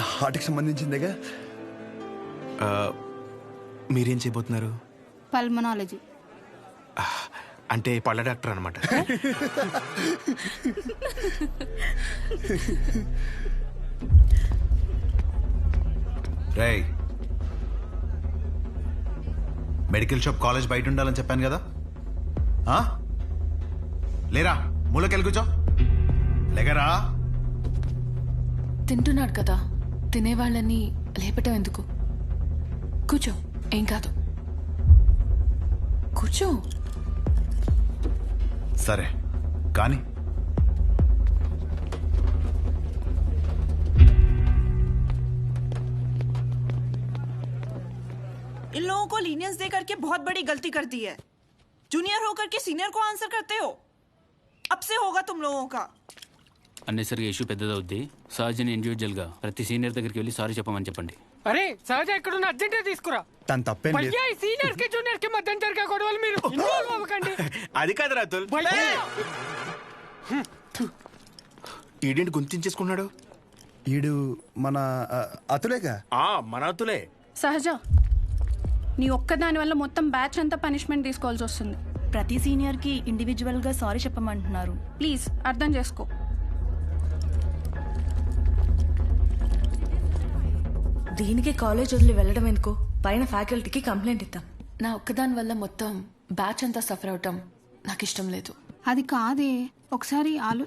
హార్ట్కి సంబంధించిందేగా? ఆ, మీరేం చేయబోతున్నారు? పల్మనాలజీ. అంటే పళ్ళ డాక్టర్ అనమాట రేయ్. మెడికల్ షాప్ కాలేజ్ బయట ఉండాలని చెప్పాను కదా? ఆ? లేరా? మూలకెళ్ళి కూర్చో. లేకరా? తింటున్నాడు కదా తినేవాళ్ళని లేపటం ఎందుకు కూర్చో ఏం కాదు కూర్చో సరే కానీ इन लोगों को लीनियंस दे करके बहुत बड़ी गलती कर दी है जूनियर होकर के सीनियर को आंसर करते हो अब से होगा तुम लोगों का అన్నెసరిగా ఇష్యూ పెద్దదవుద్ది. సహజని ఇండివిజువల్గా ప్రతి సీనియర్ దగ్గరికి వెళ్ళి సారీ చెప్పమని చెప్పండి. అరే సహజ ఎక్కడున్న అర్జెంటే తీసుకురా. తను తప్పేం లేదు. భయ్యా ఈ సీనియర్స్కి జూనియర్కి మధ్య జరిగే గొడవలు మీరు ఇన్వాల్వ్ అవ్వకండి. అది కాదు రాతుల్. భయ్యా ఈడేంటి గుంతించేసుకున్నాడు? ఈడు మన ఆ, అతులేగా? ఆ మన అతులే. సహజ నీ ఒక్కదాని వల్ల మొత్తం బ్యాచ్ అంతా పనిష్మెంట్ తీసుకోవాల్సి వస్తుంది. ప్రతి సీనియర్కి ఇండివిజువల్గా సారీ చెప్పమంటున్నారు. ప్లీజ్ అర్థం చేసుకో. దీనికి కాలేజ్ వదిలి వెళ్ళడం ఎందుకు? పైన ఫ్యాకల్టీకి కంప్లైంట్ ఇద్దాం. నా ఒక్కదాని వల్ల మొత్తం బ్యాచ్ అంతా సఫర్ అవటం నాకు ఇష్టం లేదు. అది కాదే. ఒకసారి ఆలు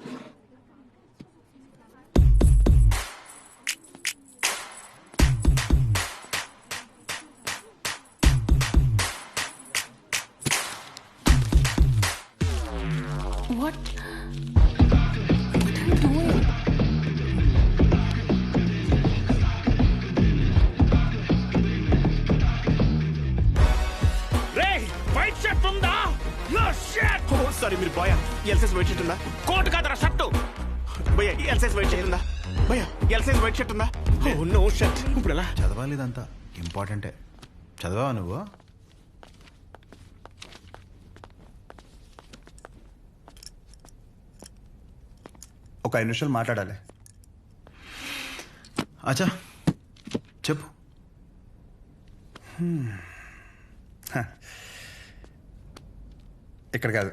వాట్ సారీ మీరు బాయ్ ఎల్సెస్ వైట్ షర్ట్ ఉందా కోట్ కాదరా షర్ట్. భయ్యా ఎల్సెస్ వైట్ షర్ట్ ఉందా భయ్యా ఎల్సెస్ వైట్ షర్ట్ ఉందా ఓ నో షర్ట్. ఇప్పుడు ఎలా? చదవాలి ఇదంతా ఇంపార్టెంటే. చదవా నువ్వు? ఒక ఐదు నిమిషాలు మాట్లాడాలి. అచ్చా చెప్పు. ఇక్కడ కాదు.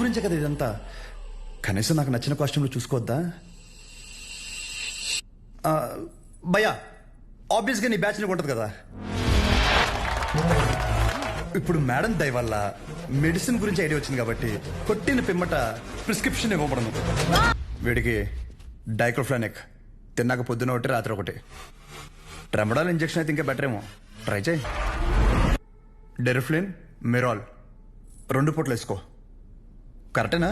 గురించే కదా ఇదంతా? కనీసం నాకు నచ్చిన కాస్ట్యూమ్లు చూసుకోవద్దా? భయ్యా ఆబ్వియస్గా నీ బ్యాచ్ నీకు ఉంటుంది కదా. ఇప్పుడు మేడం దయ వల్ల మెడిసిన్ గురించి ఐడియా వచ్చింది కాబట్టి కొట్టిన పిమ్మట ప్రిస్క్రిప్షన్ ఇవ్వబడను వీడికి డైక్లోఫ్లానిక్ తిన్నాక పొద్దున ఒకటి రాత్రి ఒకటి. ట్రెమడాల్ ఇంజెక్షన్ అయితే ఇంకా బెటర్ ఏమో. ట్రై చేయి. డెరిఫ్లిన్ మెరాల్ రెండు పూట్లు వేసుకో. కరెక్టేనా?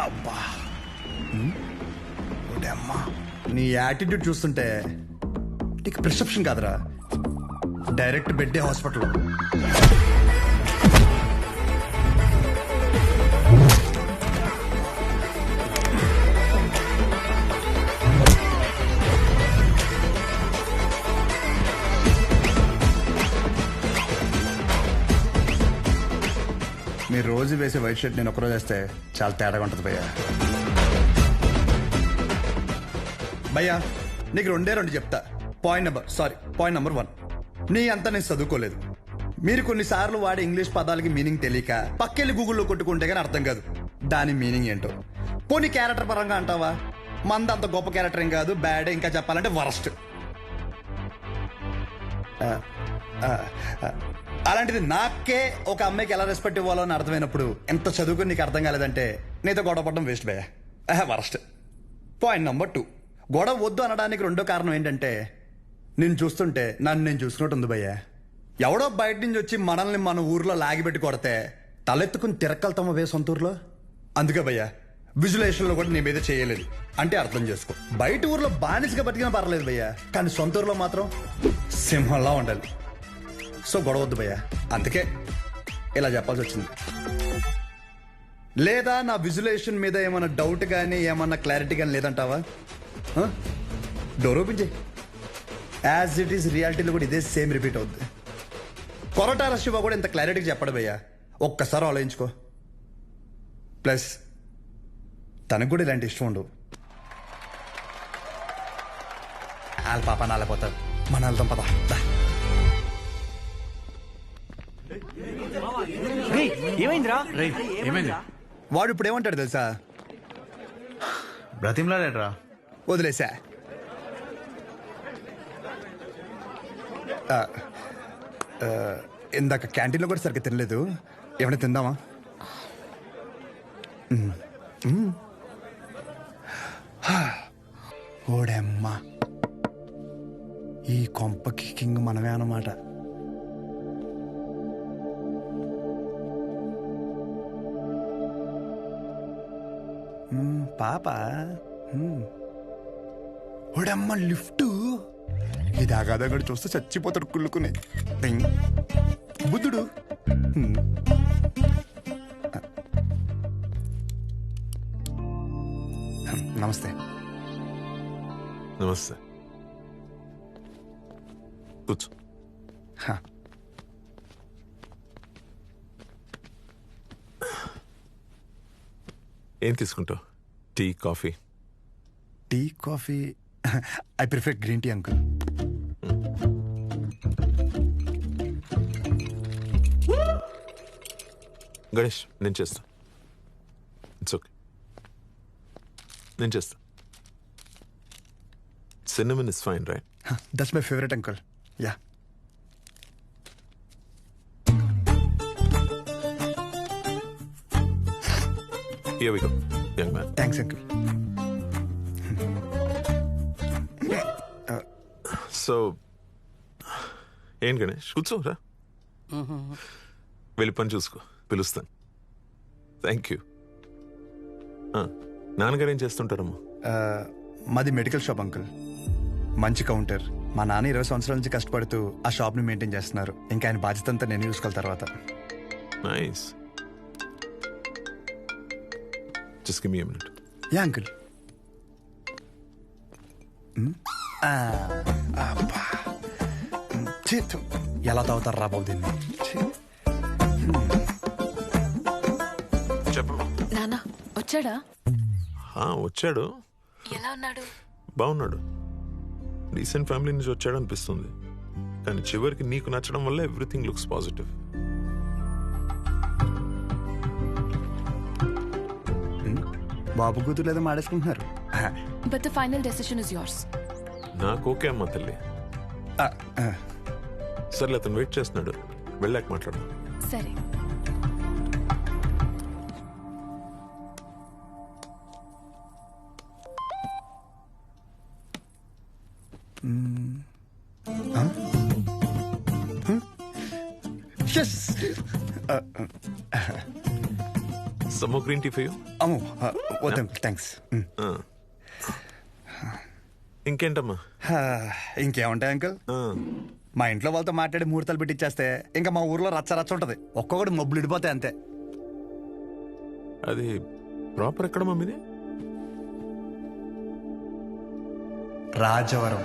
అబ్బా. నీ యాటిట్యూడ్ చూస్తుంటే నీకు ప్రిస్క్రిప్షన్ కాదురా. డైరెక్ట్ బెడ్డే హాస్పిటల్ వేసే వైట్ షర్ట్ నేను ఒకరోజు వేస్తే చాలా తేడాగా ఉంటుంది భయ్యా. భయ్యా నీకు రెండే రెండు చెప్తా. Point number sorry point number one నీ అంతా నేను చదువుకోలేదు. మీరు కొన్నిసార్లు వాడే ఇంగ్లీష్ పదాలకి మీనింగ్ తెలియక పక్కెళ్ళి గూగుల్లో కొట్టుకుంటే కానీ అర్థం కాదు. దాని మీనింగ్ ఏంటో. పోనీ క్యారెక్టర్ పరంగా అంటావా? మంద అంత గొప్ప క్యారెక్టర్ ఏం కాదు బ్యాడ్ ఇంకా చెప్పాలంటే వరస్ట్ అలాంటిది నాకే ఒక అమ్మాయికి ఎలా రెస్పెక్ట్ ఇవ్వాలో అని అర్థమైనప్పుడు ఎంత చదువుకుని నీకు అర్థం కాలేదంటే నీతో గొడవ పడడం వేస్ట్ భయ వరస్ట్. పాయింట్ నెంబర్ టూ గొడవ వద్దు అనడానికి రెండో కారణం ఏంటంటే నేను చూస్తుంటే నన్ను నేను చూసుకున్నట్టు ఉంది భయ్యా. ఎవడో బయట నుంచి వచ్చి మనల్ని మన ఊర్లో లాగిపెట్టి కొడితే తలెత్తుకుని తిరక్కలుతామా వే సొంత ఊర్లో అందుకే భయ్యా విజులేషన్లో కూడా నీ మీద చేయలేదు. అంటే అర్థం చేసుకో. బయట ఊర్లో బానిసగా బతికినా పర్లేదు భయ్యా కానీ సొంత ఊర్లో మాత్రం సింహంలా ఉండాలి. సో గొడవ వద్దు భయ్య. అందుకే ఇలా చెప్పాల్సి వచ్చింది లేదా నా విజులేషన్ మీద ఏమైనా డౌట్ కానీ ఏమన్నా క్లారిటీ కానీ లేదంటావా? డోర్ ఓపెన్ చేయి. యాజ్ ఇట్ ఈస్ రియాలిటీలో కూడా ఇదే సేమ్ రిపీట్ అవుద్ది. కొరటాల శివ కూడా ఇంత క్లారిటీగా చెప్పడు భయ్యా. ఒక్కసారి ఆలోచించుకో. ప్లస్ తనకు కూడా ఇలాంటి ఇష్టం ఉండవు. వాళ్ళ పాప నాలపోతారు. మన వెళ్తాం ఏమైందిరా? ఏమైంది? వాడు ఇప్పుడు ఏమంటాడు తెలుసా? బ్రతిమలాడేట్రా? వదిలేసా. ఆ, ఆ, ఇందాక క్యాంటీన్లో కూడా సరిగ్గా తినలేదు. ఏమైనా తిందామా? మ్మ్. మ్మ్. హా. ఓడమ్మా. ఈ కొంపకి కింగ్ మనమే అన్నమాట. పాప మ్మ్. ఓడమ్మ లిఫ్ట్ ఇది ఆగాదగడు చూస్తే చచ్చిపోతాడు కుళ్ళుకుని. బుద్ధుడు. నమస్తే నమస్తే కూర్చో హ. ఏం తీసుకుంటావు tea coffee tea coffee I prefer green tea uncle Ganesh నేను చేస్తా. ఇట్స్ ఓకే నేను చేస్తా. Cinnamon is fine right that's my favourite uncle yeah here we go young man thanks uncle so ఏం గణేష్? కూర్చోరా వెళ్ళి పని చూసుకో. పిలుస్తాను. థ్యాంక్ యూ నాన్నగారు ఏం చేస్తుంటారమ్మా? మాది మెడికల్ షాప్ అంకుల్. మంచి కౌంటర్. మా నాన్న ఇరవై సంవత్సరాల నుంచి కష్టపడుతూ ఆ షాప్ని మెయింటైన్ చేస్తున్నారు. ఇంకా ఆయన బాధ్యత అంతా నేను చూసుకోవాలి తర్వాత. Nice just give me minute yeah uncle చేతు ఎలా తాగుతారు రా బాబు దీన్ని వచ్చాడా? ఆ, వచ్చాడు. ఎలా ఉన్నాడు? బాగున్నాడు. రీసెంట్ ఫ్యామిలీ నుంచి వచ్చాడు అనిపిస్తుంది కానీ చివరికి నీకు నచ్చడం వల్ల ఎవ్రీథింగ్ లుక్స్ పాజిటివ్ బాబు కూతురు లేదో మాడేసుకుంటున్నారు. But the final decision is yours నాకు ఓకే అమ్మా తల్లి. సర్లే అతను వెయిట్ చేస్తున్నాడు. వెళ్ళాక మాట్లాడు సరే. Yes! సమ్మో గ్రీన్ టీ ఫర్ యూ అమ్మో వద్దాం థ్యాంక్స్ ఇంకేంటమ్మా? ఇంకేముంటాయి అంకుల్? మా ఇంట్లో వాళ్ళతో మాట్లాడి ముహూర్తాలు పెట్టిచ్చేస్తే ఇంకా మా ఊర్లో రచ్చ రచ్చ ఉంటది. ఒక్కొక్కటి మబ్బులు ఇడిపోతాయి అంతే. అది ప్రాపర్ ఎక్కడమ్మా మీది? రాజవరం.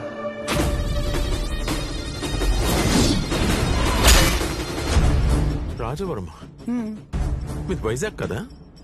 రాజవరం మీది వైజాగ్ కదా?